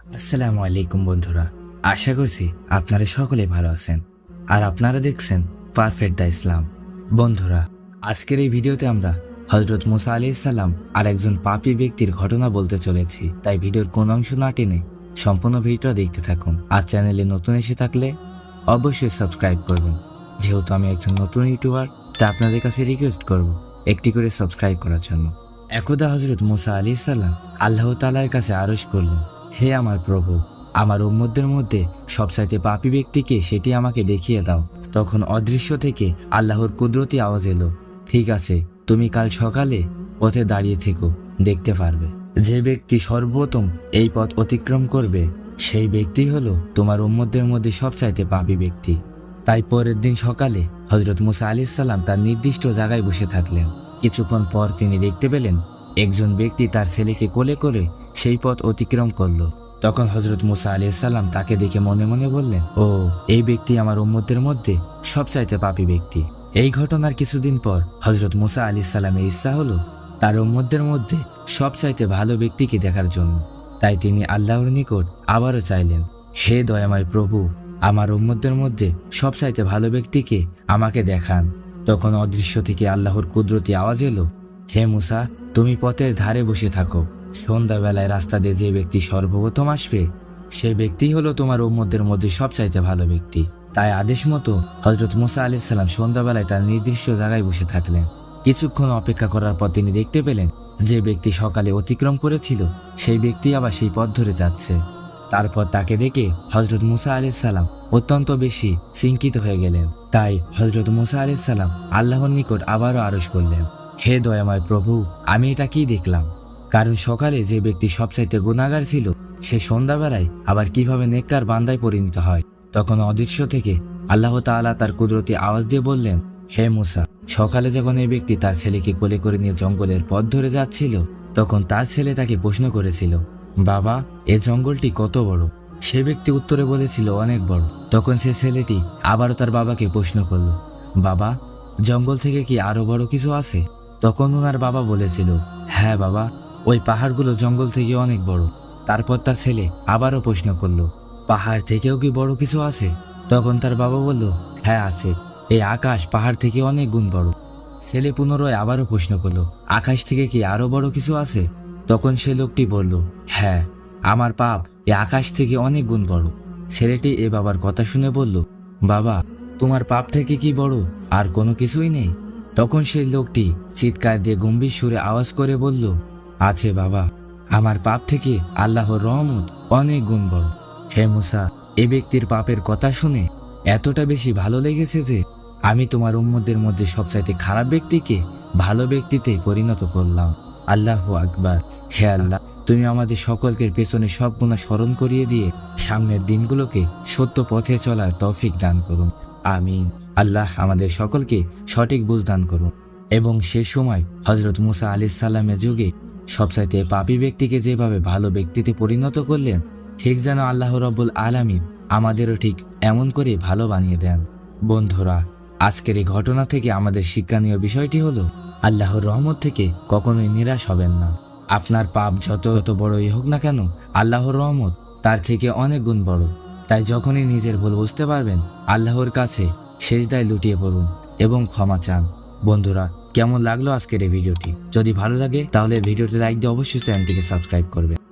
আসসালামু আলাইকুম বন্ধুরা। আশা করছি আপনারা সকলে ভালো আছেন। আর আপনারা দেখছেন পারফেক্ট দ্য ইসলাম। বন্ধুরা, আজকের এই ভিডিওতে আমরা হজরত মুসা আলি সাল্লাম আর একজন পাপী ব্যক্তির ঘটনা বলতে চলেছি। তাই ভিডিওর কোন অংশ না টেনে সম্পূর্ণ ভিডিওটা দেখতে থাকুন। আর চ্যানেলে নতুন এসে থাকলে অবশ্যই সাবস্ক্রাইব করবেন। যেহেতু আমি একজন নতুন ইউটিউবার তা আপনাদের কাছে রিকোয়েস্ট করব একটি করে সাবস্ক্রাইব করার জন্য। একদা হজরত মুসা আলি সাল্লাম আল্লাহ তালার কাছে আরজ করলেন। হে আমার প্রভু, আমার উম্মদের মধ্যে সবচাইতে পাপী ব্যক্তিকে সেটি আমাকে দেখিয়ে দাও। তখন অদৃশ্য থেকে আল্লাহর কুদরতি আওয়াজ এলো। ঠিক আছে, তুমি কাল সকালে পথে দাঁড়িয়ে থেকো, দেখতে পারবে। যে ব্যক্তি সর্বপ্রথম এই পথ অতিক্রম করবে, সেই ব্যক্তি হলো তোমার উম্মদের মধ্যে সবচাইতে পাপী ব্যক্তি। তাই পরের দিন সকালে হজরত মুসা আলি সাল্লাম তার নির্দিষ্ট জায়গায় বসে থাকলেন। কিছুক্ষণ পর তিনি দেখতে পেলেন, একজন ব্যক্তি তার ছেলেকে কোলে করে সেই পথ অতিক্রম করল। তখন হজরত মুসা আলি সাল্লাম তাকে দেখে মনে মনে বললেন, ও, এই ব্যক্তি আমার উম্মতের মধ্যে সবচাইতে পাপী ব্যক্তি। এই ঘটনার কিছুদিন পর হজরত মুসা আলি সাল্লামের ইচ্ছা হলো তার উম্মদের মধ্যে সবচাইতে ভালো ব্যক্তিকে দেখার জন্য। তাই তিনি আল্লাহর নিকট আবারও চাইলেন, হে দয়াময় প্রভু, আমার উম্মদের মধ্যে সবচাইতে ভালো ব্যক্তিকে আমাকে দেখান। তখন অদৃশ্য থেকে আল্লাহর কুদরতি আওয়াজ এলো, হে মুসা, তুমি পথের ধারে বসে থাকো। সন্ধ্যাবেলায় রাস্তা দিয়ে যে ব্যক্তি সর্বপ্রথম আসবে, সে ব্যক্তি হলো তোমার উম্মদের মধ্যে সবচাইতে ভালো ব্যক্তি। তাই আদেশ মতো হজরত মুসা আলি সাল্লাম সন্ধ্যাবেলায় তার নির্দিষ্ট জায়গায় বসে থাকলেন। কিছুক্ষণ অপেক্ষা করার পর তিনি দেখতে পেলেন, যে ব্যক্তি সকালে অতিক্রম করেছিল, সেই ব্যক্তি আবার সেই পথ ধরে যাচ্ছে। তারপর তাকে দেখে হজরত মুসা আলি সাল্লাম অত্যন্ত বেশি চিন্তিত হয়ে গেলেন। তাই হজরত মুসা আলি সাল্লাম আল্লাহর নিকট আবারও আরজ করলেন, হে দয়াময় প্রভু, আমি এটা কি দেখলাম? কারণ সকালে যে ব্যক্তি সবচাইতে গুণাগার ছিল, সে সন্ধ্যাবেলায় আবার কীভাবে নেককার বান্দায় পরিণত হয়, তখন অদৃশ্য থেকে আল্লাহ তাআলা তার কুদরতি আওয়াজ দিয়ে বললেন, হে মুসা, সকালে যখন এই ব্যক্তি তার ছেলেকে কোলে করে নিয়ে জঙ্গলের পথ ধরে যাচ্ছিল, তখন তার ছেলে তাকে প্রশ্ন করেছিল, বাবা, এ জঙ্গলটি কত বড়? সে ব্যক্তি উত্তরে বলেছিল, অনেক বড়। তখন সে ছেলেটি আবারও তার বাবাকে প্রশ্ন করল, বাবা, জঙ্গল থেকে কি আরও বড় কিছু আছে? তখন ওনার বাবা বলেছিল হ্যাঁ বাবা ওই পাহাড়গুলো জঙ্গল থেকে অনেক বড়। তারপর তার ছেলে আবারও প্রশ্ন করল, পাহাড় থেকেও কি বড় কিছু আছে? তখন তার বাবা বলল হ্যাঁ আছে। এই আকাশ পাহাড় থেকে অনেক গুণ বড়। ছেলে পুনরায় আবারও প্রশ্ন করল, আকাশ থেকে কি আরও বড় কিছু আছে? তখন সে লোকটি বলল হ্যাঁ আমার পাপ এই আকাশ থেকে অনেক গুণ বড়। ছেলেটি এ বাবার কথা শুনে বলল, বাবা, তোমার পাপ থেকে কি বড়? আর কোনো কিছুই নেই? তখন সেই লোকটি চিৎকার দিয়ে গম্ভীর সুরে আওয়াজ করে বলল আছে বাবা। আমার পাপ থেকে আল্লাহর রহমত অনেক গুণ বড়। হে মুসা, এ ব্যক্তির পাপের কথা শুনে এতটা বেশি ভালো লেগেছে যে আমি তোমার উম্মদের মধ্যে সবচাইতে খারাপ ব্যক্তিকে ভালো ব্যক্তিতে পরিণত করলাম। আল্লাহ আকবার। হে আল্লাহ, তুমি আমাদের সকলকে পেছনে সব গুণা স্মরণ করিয়ে দিয়ে সামনের দিনগুলোকে সত্য পথে চলার তৌফিক দান করুন। আমিন। আল্লাহ আমাদের সকলকে সঠিক বুঝ দান করুন। এবং সে সময় হজরত মুসা আলি সাল্লামের যুগে সবচাইতে পাপী ব্যক্তিকে যেভাবে ভালো ব্যক্তিতে পরিণত করলেন, ঠিক যেন আল্লাহ রব্বুল আলামিন আমাদেরও ঠিক এমন করে ভালো বানিয়ে দেন। বন্ধুরা, আজকের এই ঘটনা থেকে আমাদের শিক্ষণীয় বিষয়টি হলো, আল্লাহর রহমত থেকে কখনোই নিরাশ হবেন না। আপনার পাপ যত যত বড়ই হোক না কেন, আল্লাহর রহমত তার থেকে অনেক গুণ বড়। তাই যখনই নিজের ভুল বুঝতে পারবেন, আল্লাহর কাছে শেষদায় লুটিয়ে পড়ুন এবং ক্ষমা চান। বন্ধুরা কেমন লাগল আজকের এই ভিডিওটি? যদি ভালো লাগে, তাহলে ভিডিওটি লাইক দিয়ে অবশ্যই চ্যানেলটিকে সাবস্ক্রাইব করবেন।